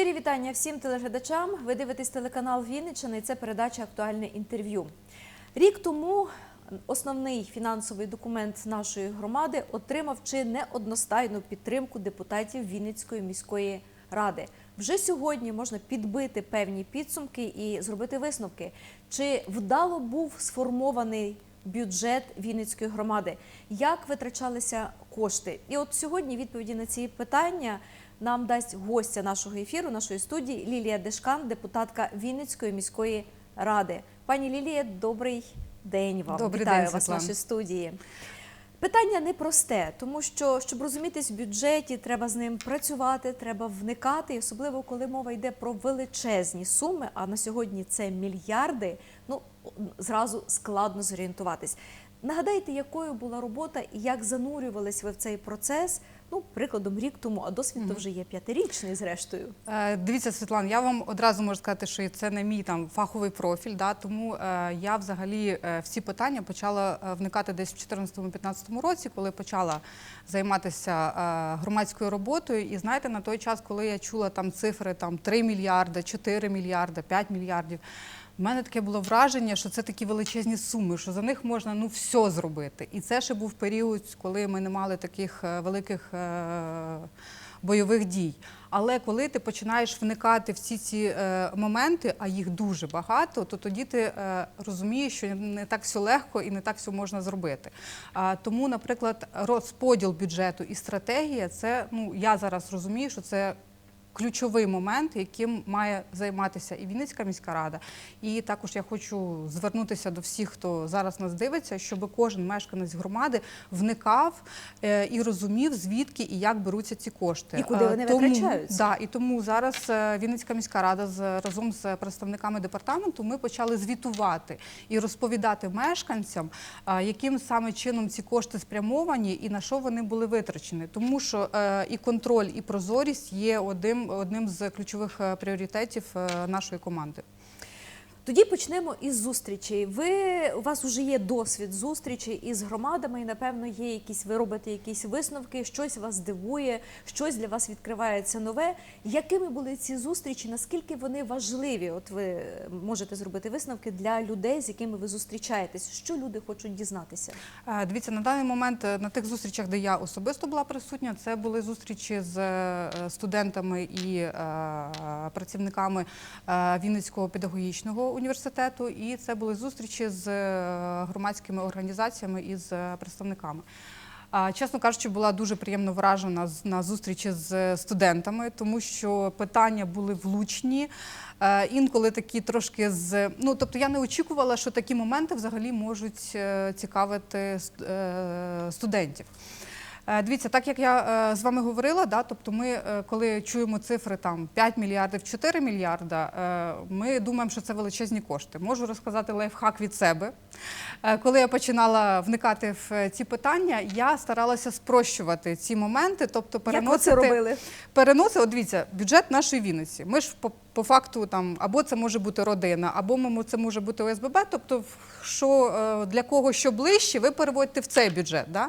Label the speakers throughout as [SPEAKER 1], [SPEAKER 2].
[SPEAKER 1] Щирі вітання всім телеглядачам. Ви дивитесь телеканал Вінниччина і це передача Актуальне інтерв'ю. Рік тому основний фінансовий документ нашої громади отримав чи не одностайну підтримку депутатів Вінницької міської ради. Вже сьогодні можна підбити певні підсумки і зробити висновки, чи вдало був сформований бюджет Вінницької громади, як витрачалися кошти. І от сьогодні відповіді на ці питання нам дасть гостя нашого ефіру, нашої студії Лілія Дешкан, депутатка Вінницької міської ради. Пані Лілія, добрий день вам.
[SPEAKER 2] Добрий
[SPEAKER 1] Вітаю
[SPEAKER 2] день,
[SPEAKER 1] вас в нашій студії. Питання непросте, тому що щоб розумітись в бюджеті, треба з ним працювати, треба вникати, і особливо коли мова йде про величезні суми. А на сьогодні це мільярди. Ну зразу складно зорієнтуватись. Нагадайте, якою була робота і як занурювались ви в цей процес? Ну, прикладом, рік тому, а досвід то вже є п'ятирічний, зрештою.
[SPEAKER 2] Е, Дивіться, Світлана, я вам одразу можу сказати, що це не мій там фаховий профіль, да, тому е, я взагалі е, всі питання почала е, вникати десь в 2014-2015 році, коли почала займатися е, громадською роботою. І знаєте, на той час, коли я чула там цифри там 3 мільярди, 4 мільярди, 5 мільярдів. У мене таке було враження, що це такі величезні суми, що за них можна ну все зробити. І це ще був період, коли ми не мали таких е, великих е, бойових дій. Але коли ти починаєш вникати в ці ці е, моменти, а їх дуже багато, то тоді ти розумієш, що не так все легко і не так все можна зробити. А, тому, наприклад, розподіл бюджету і стратегія, це ну я зараз розумію, що це ключовий момент, яким має займатися і Вінницька міська рада. І також я хочу звернутися до всіх, хто зараз нас дивиться, щоб кожен мешканець громади вникав е, і розумів, звідки і як беруться ці кошти.
[SPEAKER 1] І куди
[SPEAKER 2] Е,
[SPEAKER 1] вони
[SPEAKER 2] тому,
[SPEAKER 1] витрачаються.
[SPEAKER 2] Да, і тому зараз е, Вінницька міська рада разом з представниками департаменту ми почали звітувати і розповідати мешканцям, яким саме чином ці кошти спрямовані і на що вони були витрачені. Тому що і контроль, і прозорість є одним, одним з ключових е, пріоритетів е, нашої команди.
[SPEAKER 1] Тоді почнемо із зустрічей. Ви у вас вже є досвід зустрічей із громадами, і напевно є якісь ви робите якісь висновки, щось вас дивує, щось для вас відкривається нове. Якими були ці зустрічі? Наскільки вони важливі? От ви можете зробити висновки для людей, з якими ви зустрічаєтесь? Що люди хочуть дізнатися?
[SPEAKER 2] Е, Дивіться, на даний момент е, на тих зустрічах, де я особисто була присутня, це були зустрічі з е, студентами і працівниками Вінницького педагогічного університету, і це були зустрічі з е, громадськими організаціями і з е, представниками. Чесно кажучи, була дуже приємно вражена на зустрічі з студентами, тому що питання були влучні, е, інколи такі трошки з. Ну тобто я не очікувала, що такі моменти взагалі можуть е, цікавити е, студентів. Е, Дивіться, так як я е, з вами говорила, да, тобто ми, е, коли чуємо цифри там 5 мільярдів, 4 мільярда, ми думаємо, що це величезні кошти. Можу розказати лайфхак від себе. Коли я починала вникати в ці питання, я старалася спрощувати ці моменти, тобто
[SPEAKER 1] Як ви
[SPEAKER 2] переносити
[SPEAKER 1] це робили?
[SPEAKER 2] переносить, от дивіться, бюджет нашої Вінниці. Ми ж по, по факту там або це може бути родина, або це може бути ОСББ. Тобто, що для кого що ближче, ви переводите в цей бюджет. Да?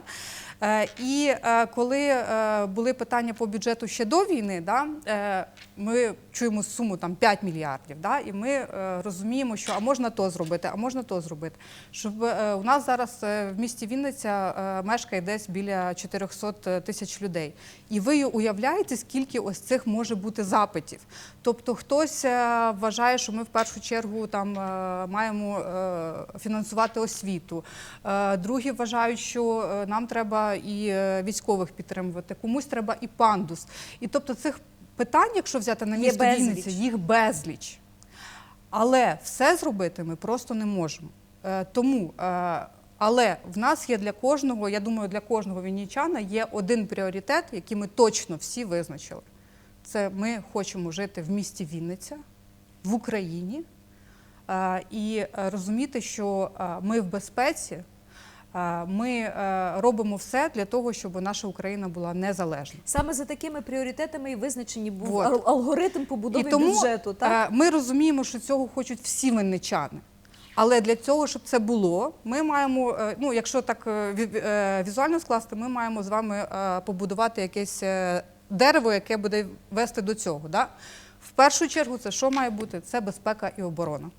[SPEAKER 2] Е, І е, коли е, були питання по бюджету ще до війни, да, ми чуємо суму там 5 мільярдів, да, і ми розуміємо, що а можна то зробити, а можна то зробити. Щоб у нас зараз в місті Вінниця мешкає десь біля 400 тисяч людей. І ви уявляєте, скільки ось цих може бути запитів. Тобто хтось вважає, що ми в першу чергу там маємо фінансувати освіту. Другі вважають, що нам треба і е, військових підтримувати, комусь треба і пандус. І тобто цих питань, якщо взяти на місто. Вінниця, їх безліч. Але все зробити ми просто не можемо. Е, Тому, е, але в нас є для кожного, я думаю, для кожного вінничана є один пріоритет, який ми точно всі визначили. Це ми хочемо жити в місті Вінниця, в Україні і розуміти, що ми в безпеці. Е, Ми е, робимо все для того, щоб наша Україна була незалежна.
[SPEAKER 1] Саме за такими пріоритетами і визначені був
[SPEAKER 2] Вот.
[SPEAKER 1] алгоритм побудови
[SPEAKER 2] І тому
[SPEAKER 1] бюджету. Так?
[SPEAKER 2] е, ми розуміємо, що цього хочуть всі винничани. Але для цього, щоб це було, ми маємо, ну якщо так ві- візуально скласти, ми маємо з вами побудувати якесь дерево, яке буде вести до цього. Да? В першу чергу, це що має бути? Це безпека і оборона.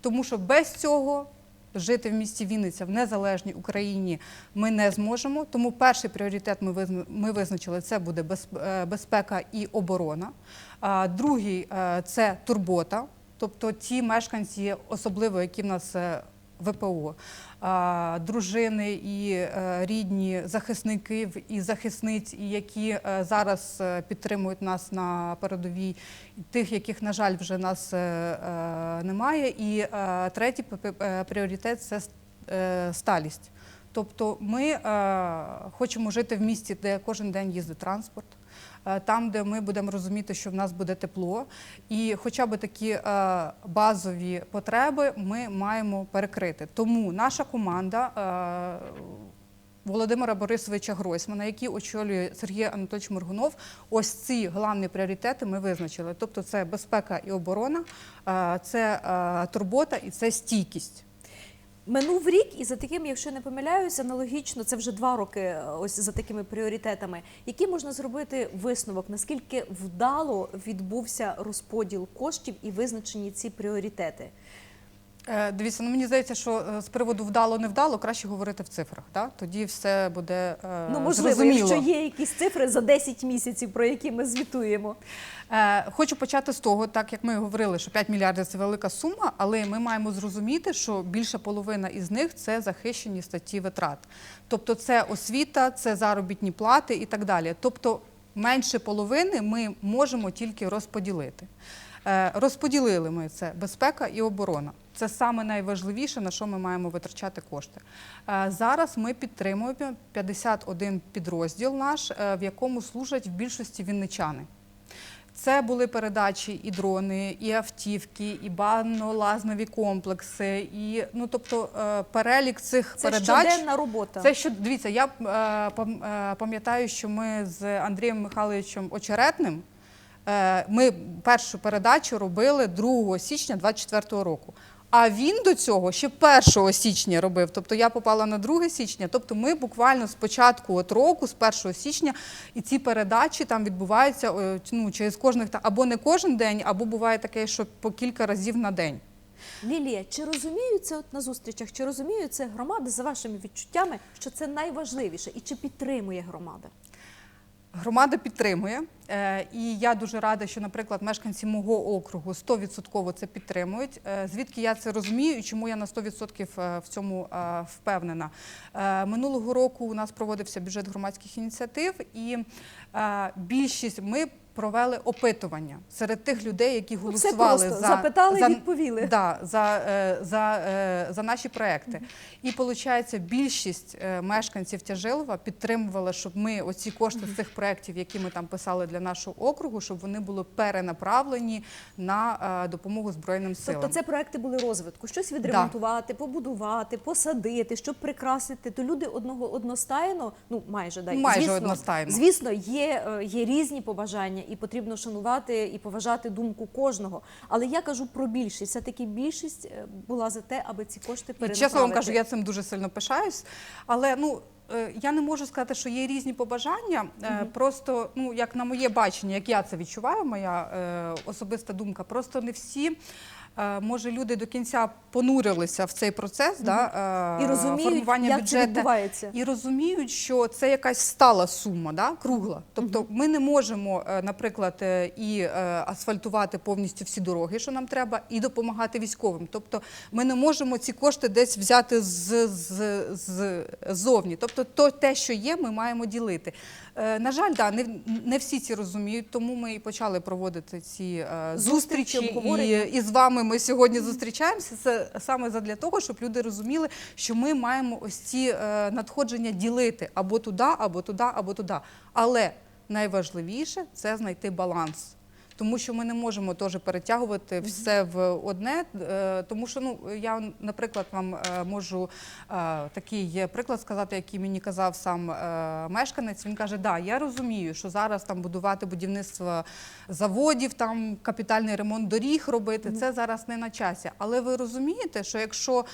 [SPEAKER 2] Тому що без цього жити в місті Вінниця в незалежній Україні ми не зможемо. Тому перший пріоритет ми визна- ми визначили це буде е, безпека і оборона. Другий е, це турбота, тобто ті мешканці, особливо які в нас е, ВПО, дружини і е, рідні захисників і захисниць, які е, зараз е, підтримують нас на передовій, тих, яких, на жаль, вже нас немає. І третій пріоритет це сталість. Тобто ми хочемо жити в місті, де кожен день їздить транспорт, там, де ми будемо розуміти, що в нас буде тепло, і хоча б такі е, базові потреби ми маємо перекрити. Тому наша команда. Е, Володимира Борисовича Гройсмана, який очолює Сергій Анатольович Моргунов, ось ці головні пріоритети ми визначили. Тобто це безпека і оборона, е, це е, турбота і це стійкість.
[SPEAKER 1] Минув рік, і за таким, якщо не помиляюся, аналогічно це вже два роки. е, Ось за такими пріоритетами. Які можна зробити висновок? Наскільки вдало відбувся розподіл коштів і визначені ці пріоритети?
[SPEAKER 2] Е, Дивіться, ну мені здається, що е, з приводу вдало не вдало краще говорити в цифрах. Да? Тоді все буде е,
[SPEAKER 1] Ну можливо,
[SPEAKER 2] зрозуміло.
[SPEAKER 1] якщо є якісь цифри за 10 місяців, про які ми звітуємо.
[SPEAKER 2] Е, Хочу почати з того, так як ми говорили, що 5 мільярдів це велика сума, але ми маємо зрозуміти, що більша половина із них це захищені статті витрат. Тобто це освіта, це заробітні плати і так далі. Тобто менше половини ми можемо тільки розподілити. Е, Розподілили ми це безпека і оборона. Це саме найважливіше, на що ми маємо витрачати кошти. Е, Зараз ми підтримуємо 51 підрозділ наш, е, в якому служать в більшості вінничани. Це були передачі і дрони, і автівки, і банно-лазнові комплекси, і ну тобто е, перелік цих
[SPEAKER 1] Це
[SPEAKER 2] передач.
[SPEAKER 1] щоденна робота.
[SPEAKER 2] Це що дивіться, я пам- пам'ятаю, що ми з Андрієм Михайловичем Очеретним. Ми першу передачу робили 2 січня 24 року. А він до цього ще 1 січня робив. Тобто я попала на 2 січня. Тобто ми буквально з початку от року, з 1 січня, і ці передачі там відбуваються е, ну, через кожних або не кожен день, або буває таке, що по кілька разів на день.
[SPEAKER 1] Лілія, чи розуміють це от на зустрічах? Чи розуміють це громади за вашими відчуттями, що це найважливіше, і чи підтримує громада?
[SPEAKER 2] Громада підтримує, Е, і я дуже рада, що, наприклад, мешканці мого округу 100% це підтримують. Е, Звідки я це розумію і чому я на 100% е, в цьому впевнена? Минулого року у нас проводився бюджет громадських ініціатив, і більшість ми провели опитування серед тих людей, які
[SPEAKER 1] Ну,
[SPEAKER 2] голосували за
[SPEAKER 1] Запитали,
[SPEAKER 2] за,
[SPEAKER 1] відповіли.
[SPEAKER 2] Да, за, е, за, е, за наші проекти. І виходить, більшість е, мешканців Тяжилова підтримувала, щоб ми оці кошти з цих проєктів, які ми там писали для нашого округу, щоб вони були перенаправлені на е, допомогу Збройним силам.
[SPEAKER 1] Тобто це проекти були розвитку, щось відремонтувати, побудувати, посадити, щоб прикрасити. То люди одного одностайно, ну майже дай
[SPEAKER 2] Майже
[SPEAKER 1] звісно,
[SPEAKER 2] одностайно.
[SPEAKER 1] Звісно, є, е, є різні побажання, і потрібно шанувати і поважати думку кожного. Але я кажу про більшість. Все таки більшість е, була за те, аби ці кошти перенаправити.
[SPEAKER 2] чесно вам кажу, я цим дуже сильно пишаюсь. Але ну е, я не можу сказати, що є різні побажання. Угу. Просто, ну як на моє бачення, як я це відчуваю, моя е, особиста думка, просто не всі. Е, Може, люди до кінця понурилися в цей процес да, е,
[SPEAKER 1] І розуміють,
[SPEAKER 2] формування
[SPEAKER 1] як це
[SPEAKER 2] бюджету.
[SPEAKER 1] відбувається.
[SPEAKER 2] І розуміють, що це якась стала сума, да, кругла. Тобто ми не можемо, е, наприклад, і асфальтувати повністю всі дороги, що нам треба, і допомагати військовим. Тобто ми не можемо ці кошти десь взяти з, з, з, ззовні. Тобто то, те, що є, ми маємо ділити. На жаль, да, не, не всі ці розуміють, тому ми і почали проводити ці
[SPEAKER 1] Зустрічі,
[SPEAKER 2] зустрічі. І, і з вами ми сьогодні зустрічаємося. Це саме задля того, щоб люди розуміли, що ми маємо ось ці е, надходження ділити або туди, або туди, або туди. Але найважливіше це знайти баланс. Тому що ми не можемо теж перетягувати все в одне, е, тому що ну я, наприклад, вам е, можу е, такий приклад сказати, який мені казав сам мешканець. Він каже: Да, я розумію, що зараз там будувати будівництво заводів, там капітальний ремонт доріг робити. Це зараз не на часі. Але ви розумієте, що якщо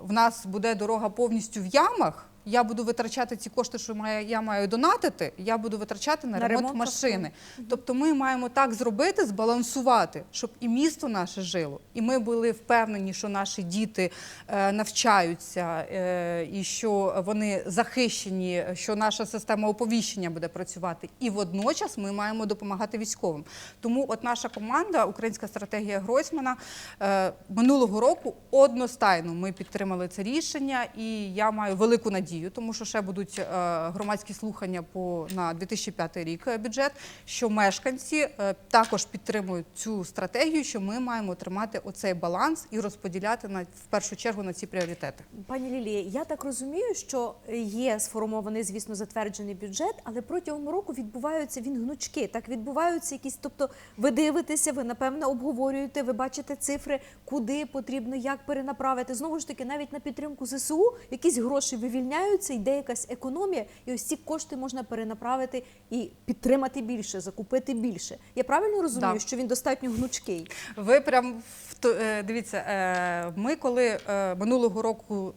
[SPEAKER 2] в нас буде дорога повністю в ямах. Я буду витрачати ці кошти, що має, я маю донатити, я буду витрачати на,
[SPEAKER 1] На
[SPEAKER 2] ремонт,
[SPEAKER 1] ремонт
[SPEAKER 2] машини. Тобто ми маємо так зробити, збалансувати, щоб і місто наше жило, і ми були впевнені, що наші діти е, навчаються, е, і що вони захищені, що наша система оповіщення буде працювати. І водночас ми маємо допомагати військовим. Тому от наша команда, Українська стратегія Гройсмана, е, минулого року одностайно ми підтримали це рішення, і я маю велику надію, тому що ще будуть е, громадські слухання по на 2005 рік е, бюджет. Що мешканці е, також підтримують цю стратегію, що ми маємо тримати оцей баланс і розподіляти на в першу чергу на ці пріоритети.
[SPEAKER 1] Пані Лілія, я так розумію, що є сформований, звісно, затверджений бюджет, але протягом року відбуваються він гнучки. Так відбуваються якісь, тобто ви дивитеся, ви напевно обговорюєте, ви бачите цифри, куди потрібно, як перенаправити. Знову ж таки, навіть на підтримку ЗСУ якісь гроші вивільняються, йде якась економія, і ось ці кошти можна перенаправити і підтримати більше, закупити більше. Я правильно розумію,
[SPEAKER 2] Да.
[SPEAKER 1] що він достатньо гнучкий?
[SPEAKER 2] Ви прям е, дивіться, е, ми коли е, минулого року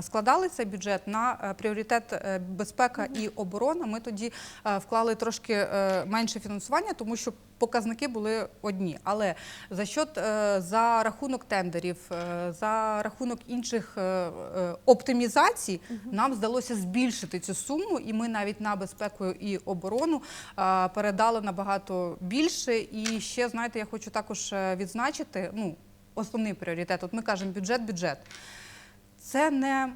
[SPEAKER 2] складали цей бюджет на пріоритет безпека і оборона, ми тоді вклали трошки менше фінансування, тому що показники були одні. Але за счет е, за рахунок тендерів, е, за рахунок інших е, оптимізацій, нам вдалося збільшити цю суму, і ми навіть на безпеку і оборону передали набагато більше. І ще знаєте, я хочу також відзначити. Ну, основний пріоритет. От ми кажемо бюджет, бюджет. Це не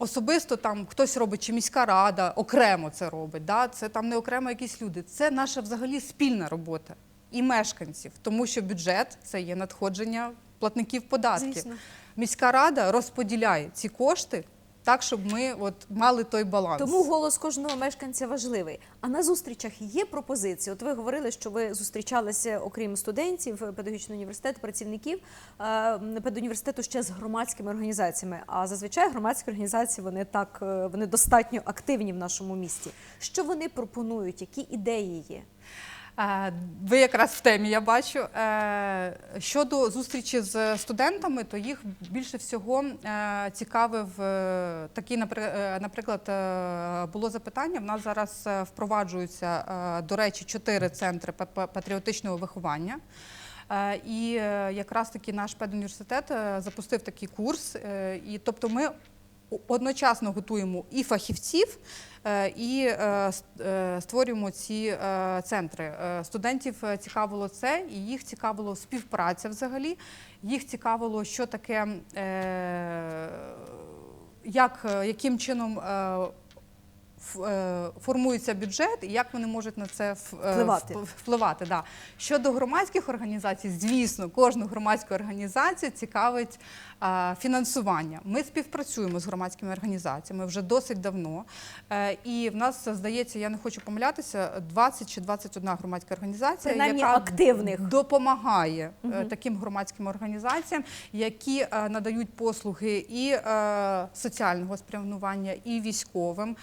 [SPEAKER 2] особисто там хтось робить, чи міська рада окремо це робить. Да? Це там не окремо якісь люди. Це наша взагалі спільна робота і мешканців, тому що бюджет це є надходження платників податків.
[SPEAKER 1] Звісно.
[SPEAKER 2] Міська рада розподіляє ці кошти так, щоб ми от мали той баланс.
[SPEAKER 1] Тому голос кожного мешканця важливий. А на зустрічах є пропозиції. От ви говорили, що ви зустрічалися, окрім студентів педагогічного університету, працівників е, педуніверситету ще з громадськими організаціями. А зазвичай громадські організації вони так е, вони достатньо активні в нашому місті. Що вони пропонують? Які ідеї є?
[SPEAKER 2] Е, Ви якраз в темі, я бачу. Е, Щодо зустрічі з студентами, то їх більше всього е, цікавив е, наприклад, було запитання. В нас зараз впроваджуються, до речі, чотири центри па- па- патріотичного виховання. І якраз таки наш педуніверситет запустив такий курс. І тобто ми одночасно готуємо і фахівців, е, і е, е, створюємо ці центри. Студентів цікавило це, і їх цікавило співпраця взагалі. Їх цікавило, що таке, як, яким чином. Е, Формується бюджет і як вони можуть на це е,
[SPEAKER 1] Впливати.
[SPEAKER 2] впливати. Да. Щодо громадських організацій, звісно, кожну громадську організацію цікавить фінансування. Ми співпрацюємо з громадськими організаціями вже досить давно. Е, і в нас здається, я не хочу помилятися, 20 чи 21 громадська організація,
[SPEAKER 1] Принаймні
[SPEAKER 2] яка
[SPEAKER 1] активних.
[SPEAKER 2] допомагає е, таким громадським організаціям, які надають послуги і соціального спрямування, і військовим.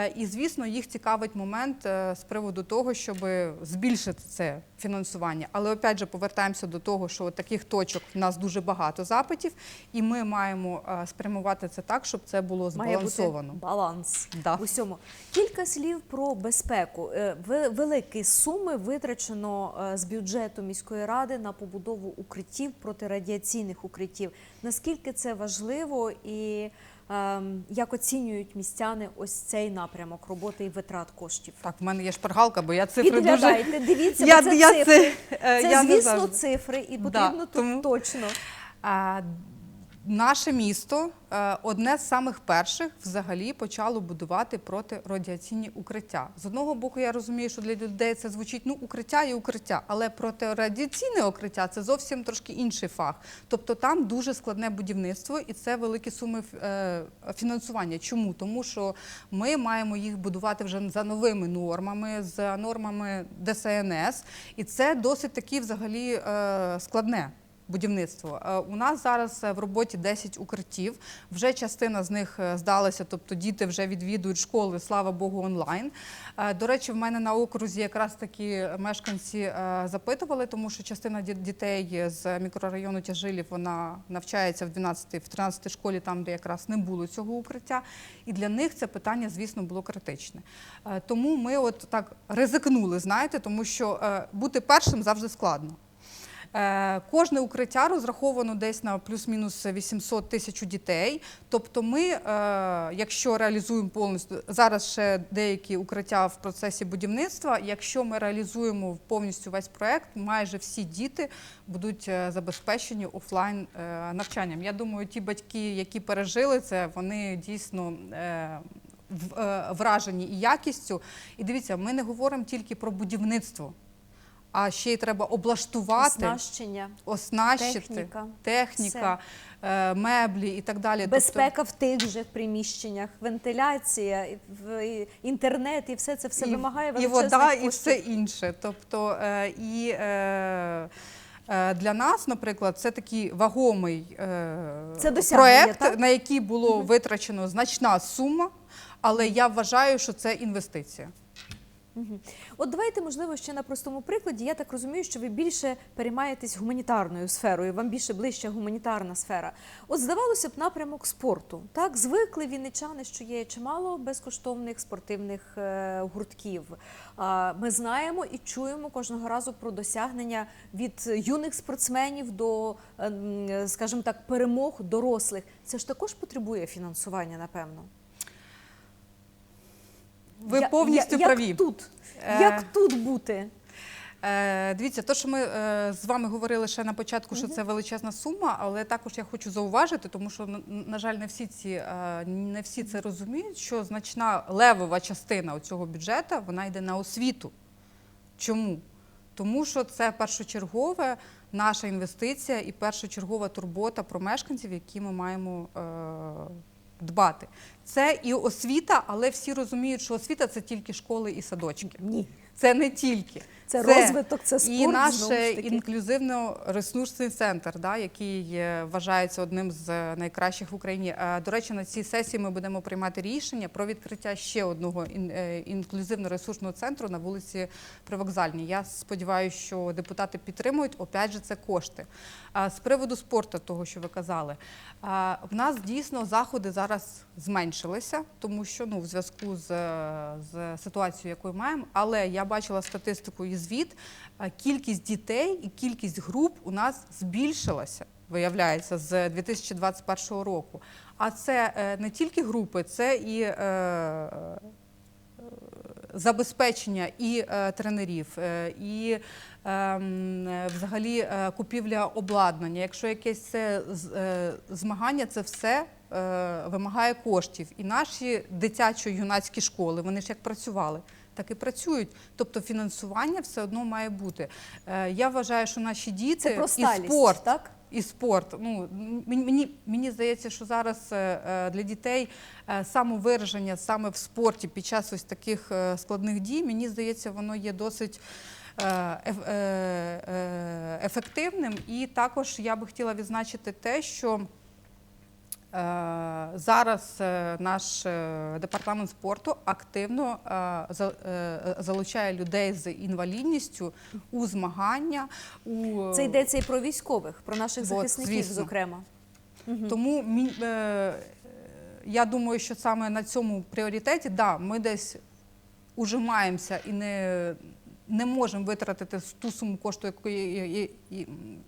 [SPEAKER 2] Е, І звісно, їх цікавить момент е, з приводу того, щоб збільшити це фінансування. Але опять же повертаємося до того, що таких точок в нас дуже багато запитів, і ми маємо е, спрямувати це так, щоб це було
[SPEAKER 1] Має бути
[SPEAKER 2] збалансовано.
[SPEAKER 1] баланс
[SPEAKER 2] Да.
[SPEAKER 1] усьому. Кілька слів про безпеку. Великі суми витрачено з бюджету міської ради на побудову укриттів протирадіаційних укриттів. Наскільки це важливо і як оцінюють містяни ось цей напрямок роботи і витрат коштів?
[SPEAKER 2] Так, в мене є шпаргалка, бо я цифри дуже
[SPEAKER 1] дивіться,
[SPEAKER 2] Я-
[SPEAKER 1] бо це
[SPEAKER 2] я
[SPEAKER 1] цифри.
[SPEAKER 2] це-
[SPEAKER 1] Це,
[SPEAKER 2] я
[SPEAKER 1] звісно, цифри, і
[SPEAKER 2] Да,
[SPEAKER 1] потрібно тут
[SPEAKER 2] тому-
[SPEAKER 1] точно.
[SPEAKER 2] А, Наше місто е, одне з самих перших взагалі почало будувати протирадіаційні укриття. З одного боку, я розумію, що для людей це звучить ну укриття і укриття, але протирадіаційне укриття це зовсім трошки інший фах. Тобто там дуже складне будівництво і це великі суми е, фінансування. Чому? Тому що ми маємо їх будувати вже за новими нормами, за нормами ДСНС, і це досить таки взагалі е, складне будівництво. Е, У нас зараз е, в роботі 10 укриттів. Вже частина з них е, здалася, тобто діти вже відвідують школи, слава Богу, онлайн. До речі, в мене на окрузі якраз такі мешканці запитували, тому що частина дітей з мікрорайону Тяжилів вона навчається в 12 в 13 школі, там де якраз не було цього укриття. І для них це питання, звісно, було критичне. Тому ми от так ризикнули, знаєте, тому що бути першим завжди складно. Е, Кожне укриття розраховано десь на плюс-мінус 800 тисяч дітей. Тобто, ми, е, якщо реалізуємо повністю зараз ще деякі укриття в процесі будівництва. Якщо ми реалізуємо повністю весь проект, майже всі діти будуть е, забезпечені офлайн навчанням. Я думаю, ті батьки, які пережили це, вони дійсно. Вражені і якістю, і дивіться, ми не говоримо тільки про будівництво, а ще й треба облаштувати
[SPEAKER 1] Оснащення,
[SPEAKER 2] оснащити,
[SPEAKER 1] техніка,
[SPEAKER 2] техніка, е, меблі і так далі. Тобто
[SPEAKER 1] безпека в тих же приміщеннях, вентиляція, інтернет, і все це все
[SPEAKER 2] і,
[SPEAKER 1] вимагає
[SPEAKER 2] і вода, і все інше. Тобто, е, і е, для нас, наприклад, це такий вагомий
[SPEAKER 1] Це
[SPEAKER 2] проект,
[SPEAKER 1] так?
[SPEAKER 2] на який було витрачено значна сума, але я вважаю, що це інвестиція.
[SPEAKER 1] От давайте, можливо, ще на простому прикладі. Я так розумію, що ви більше переймаєтесь гуманітарною сферою, вам більше ближча гуманітарна сфера. От здавалося б, напрямок спорту. Так, звикли вінничани, що є чимало безкоштовних спортивних е, гуртків. Ми знаємо і чуємо кожного разу про досягнення від юних спортсменів до, е, скажімо так, перемог дорослих. Це ж також потребує фінансування, напевно.
[SPEAKER 2] Ви
[SPEAKER 1] Я-
[SPEAKER 2] повністю
[SPEAKER 1] я-
[SPEAKER 2] праві.
[SPEAKER 1] Як тут?
[SPEAKER 2] Е,
[SPEAKER 1] Як тут бути?
[SPEAKER 2] Е, дивіться, то, що ми е, з вами говорили ще на початку, що це величезна сума, але також я хочу зауважити, тому що на, на жаль, не всі ці е, не всі це розуміють, що значна левова частина цього бюджету вона йде на освіту. Чому? Тому що це першочергове наша інвестиція і першочергова турбота про мешканців, які ми маємо е, дбати. Це і освіта, але всі розуміють, що освіта це тільки школи і садочки.
[SPEAKER 1] Ні.
[SPEAKER 2] Це не тільки.
[SPEAKER 1] Це розвиток, це спорт,
[SPEAKER 2] І наш
[SPEAKER 1] знову
[SPEAKER 2] інклюзивно-ресурсний центр, да, який е, вважається одним з е, найкращих в Україні. Е, До речі, на цій сесії ми будемо приймати рішення про відкриття ще одного е, інклюзивно-ресурсного центру на вулиці Привокзальній. Я сподіваюся, що депутати підтримують. Опять же, це кошти. З приводу спорту, того, що ви казали, в нас дійсно заходи зараз зменшилися, тому що ну в зв'язку з, е, з ситуацією, яку маємо. Але я бачила статистику і звіт. Кількість дітей і кількість груп у нас збільшилася. Виявляється, з 2021 року. А це е, не тільки групи, це і е, забезпечення і е, тренерів, е, і е, взагалі е, купівля обладнання. Якщо якесь це е, змагання, це все е, вимагає коштів. І наші дитячо-юнацькі школи, вони ж як працювали. Так і працюють, тобто фінансування все одно має бути. Я вважаю, що наші діти
[SPEAKER 1] Це про
[SPEAKER 2] і спорт,
[SPEAKER 1] так?
[SPEAKER 2] і спорт. Ну мені, мені, здається, що зараз для дітей самовираження саме в спорті під час ось таких складних дій, мені здається, воно є досить. Е, е, е, Ефективним, і також я би хотіла відзначити те, що зараз наш департамент спорту активно за- залучає людей з інвалідністю у змагання. У
[SPEAKER 1] Це йдеться і про військових, про наших захисників,
[SPEAKER 2] звісно.
[SPEAKER 1] зокрема.
[SPEAKER 2] Тому я думаю, що саме на цьому пріоритеті, да, ми десь ужимаємося і не, не можемо витратити ту суму кошту,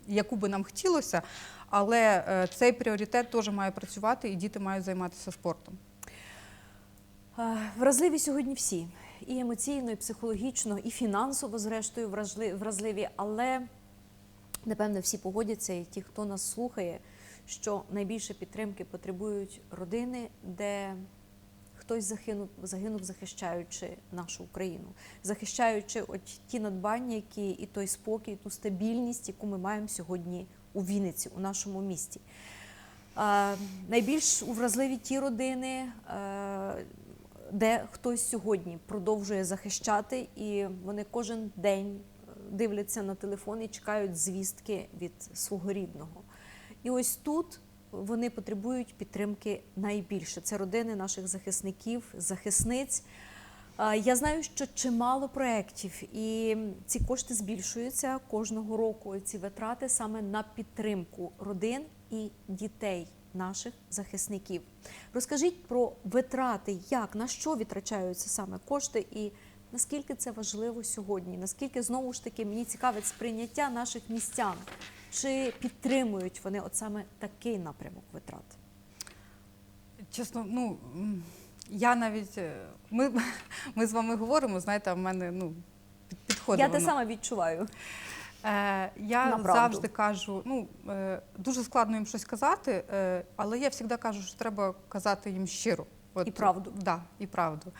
[SPEAKER 2] яку, би нам хотілося, але е, цей пріоритет теж має працювати, і діти мають займатися спортом.
[SPEAKER 1] Вразливі сьогодні всі. І емоційно, і психологічно, і фінансово, зрештою, вразливі. Але, напевно, всі погодяться, і ті, хто нас слухає, що найбільше підтримки потребують родини, де хтось загинув, загинув, захищаючи нашу Україну, захищаючи от ті надбання, які і той спокій, ту стабільність, яку ми маємо сьогодні у Вінниці, у нашому місті. Е, найбільш увразливі ті родини, е, де хтось сьогодні продовжує захищати, і вони кожен день е, дивляться на телефон і чекають звістки від свого рідного. І ось тут вони потребують підтримки найбільше. Це родини наших захисників, захисниць. Я знаю, що чимало проєктів, і ці кошти збільшуються кожного року. Ці витрати саме на підтримку родин і дітей наших захисників. Розкажіть про витрати, як на що витрачаються саме кошти, і наскільки це важливо сьогодні? Наскільки знову ж таки мені цікавить сприйняття наших містян? Чи підтримують вони от саме такий напрямок витрат?
[SPEAKER 2] Чесно, ну я навіть е, ми, ми з вами говоримо, знаєте, а в мене ну підходить.
[SPEAKER 1] Я те саме відчуваю.
[SPEAKER 2] Е, я
[SPEAKER 1] Направду.
[SPEAKER 2] завжди кажу, ну е, дуже складно їм щось казати, е, але я завжди кажу, що треба казати їм щиро.
[SPEAKER 1] І правду.
[SPEAKER 2] Да, і правду.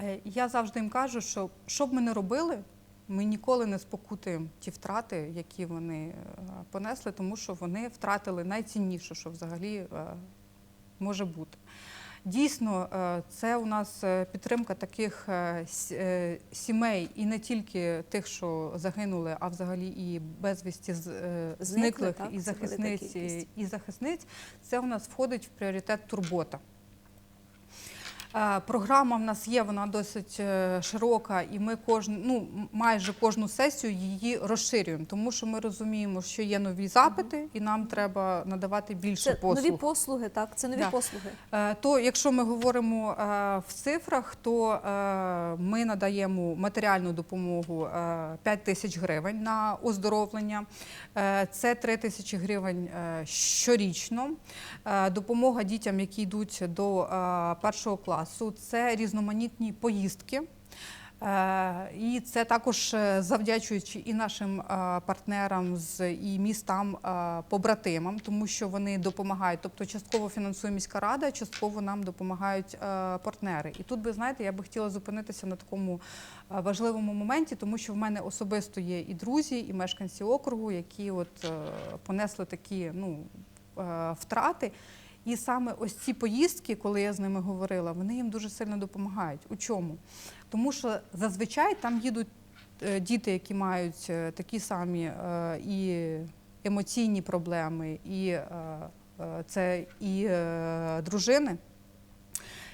[SPEAKER 2] Е, я завжди їм кажу, що що б ми не робили, ми ніколи не спокутуємо ті втрати, які вони е, понесли, тому що вони втратили найцінніше, що взагалі е, може бути. Дійсно, е, це у нас підтримка таких сімей, і не тільки тих, що загинули, а взагалі і безвісті
[SPEAKER 1] Зникли,
[SPEAKER 2] зниклих
[SPEAKER 1] так,
[SPEAKER 2] і захисниць і захисниць. Це у нас входить в пріоритет турбота. Е, Програма в нас є, вона досить е, широка, і ми кожну, ну, майже кожну сесію її розширюємо, тому що ми розуміємо, що є нові запити, і нам треба надавати більше
[SPEAKER 1] Це
[SPEAKER 2] послуг.
[SPEAKER 1] нові послуги, так? Це нові
[SPEAKER 2] Да.
[SPEAKER 1] послуги.
[SPEAKER 2] Е, То якщо ми говоримо в цифрах, то ми надаємо матеріальну допомогу е, 5 тисяч гривень на оздоровлення. Це 3 тисячі гривень щорічно. Допомога дітям, які йдуть до першого класу, це різноманітні поїздки. Е, І це також е, завдячуючи і нашим е, партнерам з і містам побратимам, тому що вони допомагають. Тобто, частково фінансує міська рада, частково нам допомагають партнери. І тут би знаєте, я би хотіла зупинитися на такому важливому моменті, тому що в мене особисто є і друзі, і мешканці округу, які от понесли такі ну втрати. І саме ось ці поїздки, коли я з ними говорила, вони їм дуже сильно допомагають. У чому? Тому що зазвичай там їдуть е, діти, які мають е, такі самі е, і емоційні проблеми, і це і дружини.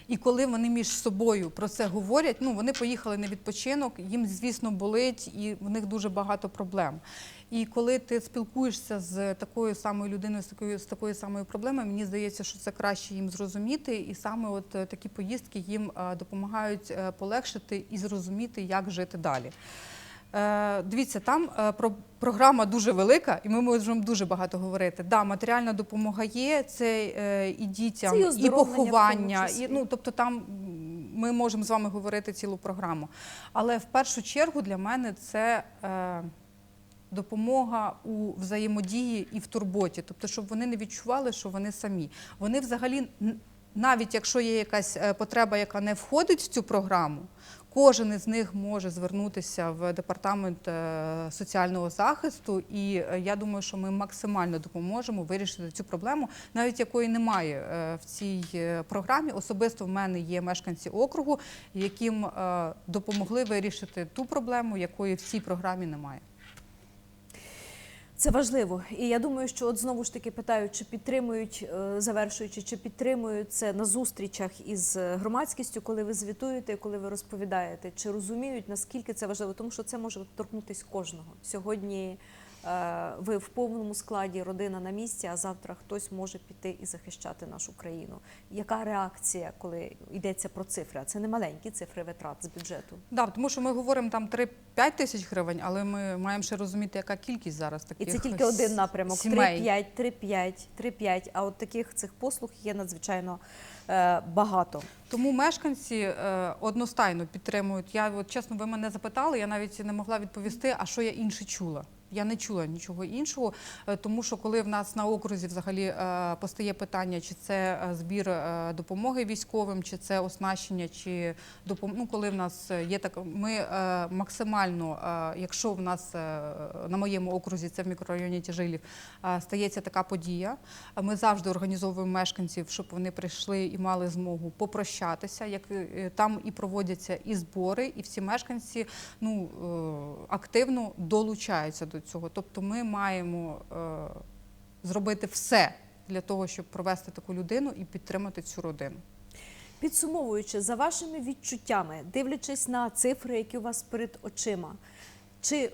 [SPEAKER 2] І коли вони між собою про це говорять, ну вони поїхали на відпочинок, їм, звісно, болить, і в них дуже багато проблем. І коли ти спілкуєшся з такою самою людиною, з такою з такою самою проблемою, мені здається, що це краще їм зрозуміти, і саме от е, такі поїздки їм е, допомагають е, полегшити і зрозуміти, як жити далі. Е, Дивіться, там е, про програма дуже велика, і ми можемо дуже багато говорити. Да, матеріальна допомога є, це е, і дітям,
[SPEAKER 1] Це і
[SPEAKER 2] і поховання, і ну тобто там ми можемо з вами говорити цілу програму. Але в першу чергу для мене це. Е, Допомога у взаємодії і в турботі, тобто, щоб вони не відчували, що вони самі. Вони взагалі, навіть якщо є якась потреба, яка не входить в цю програму, кожен із них може звернутися в департамент е, соціального захисту, і е, я думаю, що ми максимально допоможемо вирішити цю проблему, навіть якої немає е, в цій програмі. Особисто в мене є мешканці округу, яким допомогли вирішити ту проблему, якої в цій програмі немає.
[SPEAKER 1] Це важливо. І я думаю, що от знову ж таки питають, чи підтримують, е, завершуючи, чи підтримують це на зустрічах із е, громадськістю, коли ви звітуєте, коли ви розповідаєте, чи розуміють, наскільки це важливо, тому що це може торкнутися кожного. Сьогодні ви в повному складі родина на місці, а завтра хтось може піти і захищати нашу країну. Яка реакція, коли йдеться про цифри? А це не маленькі цифри витрат з бюджету.
[SPEAKER 2] Да, тому що ми говоримо там 3-5 тисяч гривень, але ми маємо ще розуміти, яка кількість зараз
[SPEAKER 1] І це тільки один напрямок:
[SPEAKER 2] сімей.
[SPEAKER 1] 3-5, 3-5, 3-5. А от таких цих послуг є надзвичайно е, багато.
[SPEAKER 2] Тому мешканці е, одностайно підтримують. Я от чесно, ви мене запитали, я навіть не могла відповісти, а що я інше чула. Я не чула нічого іншого, е, тому що коли в нас на окрузі взагалі е, постає питання, чи це е, збір допомоги військовим, чи це оснащення, чи допом... ну, коли в нас є так, ми максимально, якщо в нас на моєму окрузі, це в мікрорайоні Тяжилів, стається така подія, ми завжди організовуємо мешканців, щоб вони прийшли і мали змогу попрощатися. Як там і проводяться і збори, і всі мешканці ну активно долучаються до цього. Тобто, ми маємо е, зробити все для того, щоб провести таку людину і підтримати цю родину.
[SPEAKER 1] Підсумовуючи за вашими відчуттями, дивлячись на цифри, які у вас перед очима, чи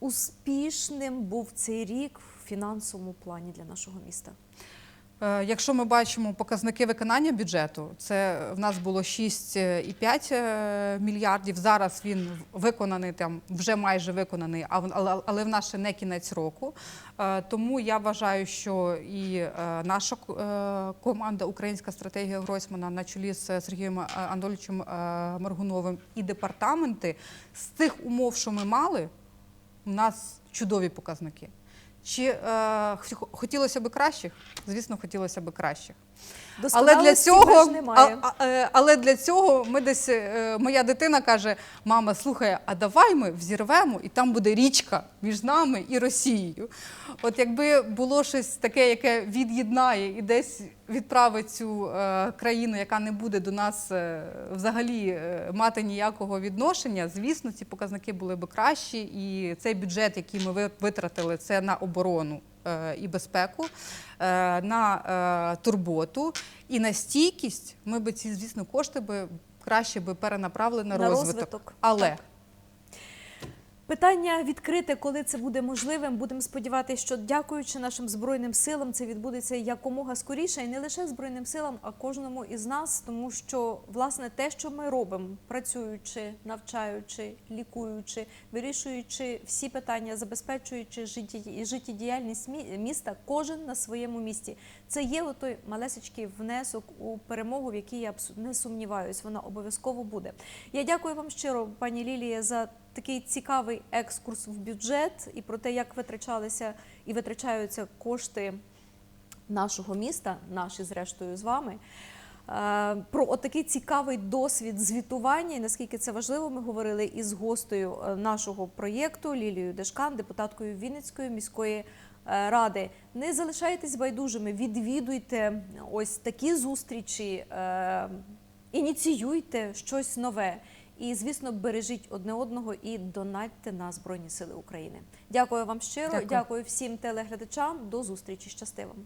[SPEAKER 1] успішним був цей рік в фінансовому плані для нашого міста?
[SPEAKER 2] Е, Якщо ми бачимо показники виконання бюджету, це в нас було 6,5 е, мільярдів. Зараз він виконаний там вже майже виконаний, але, в нас ще не кінець року. Е, Тому я вважаю, що і наша команда Українська стратегія Гройсмана на чолі з Сергієм Анатолійовичем Маргуновим і департаменти з тих умов, що ми мали, у нас чудові показники. Чи е, хо- хотілося б кращих? Звісно, хотілося б кращих. Але для цього,
[SPEAKER 1] немає.
[SPEAKER 2] а, а, е, але для цього ми десь е, моя дитина каже: мама, слухай, а давай ми взірвемо, і там буде річка між нами і Росією. От якби було щось таке, яке від'єднає і десь відправить цю е, країну, яка не буде до нас е, взагалі е, мати ніякого відношення, звісно, ці показники були б кращі. І цей бюджет, який ми витратили, це на оборону е, і безпеку, е, на е, турботу і на стійкість. Ми би ці, звісно, кошти би краще би перенаправили на,
[SPEAKER 1] На
[SPEAKER 2] розвиток.
[SPEAKER 1] розвиток,
[SPEAKER 2] Але
[SPEAKER 1] так. Питання відкрите, коли це буде можливим. Будемо сподіватися, що дякуючи нашим збройним силам, це відбудеться якомога скоріше, і не лише збройним силам, а кожному із нас, тому що власне те, що ми робимо, працюючи, навчаючи, лікуючи, вирішуючи всі питання, забезпечуючи житті- життєдіяльність мі- міста, кожен на своєму місці. Це є той малесечкий внесок у перемогу, в якій я не сумніваюсь, вона обов'язково буде. Я дякую вам щиро, пані Лілія, за такий цікавий екскурс в бюджет і про те, як витрачалися і витрачаються кошти нашого міста, наші зрештою з вами. Е, Про отакий цікавий досвід звітування і наскільки це важливо, ми говорили із гостею е, нашого проєкту Лілією Дешкан, депутаткою Вінницької міської ради. Не залишайтесь байдужими, відвідуйте ось такі зустрічі, е, ініціюйте щось нове. І, звісно, бережіть одне одного і донатьте на Збройні Сили України. Дякую вам щиро.
[SPEAKER 2] Дякую.
[SPEAKER 1] Дякую всім телеглядачам. До зустрічі. Щасти вам.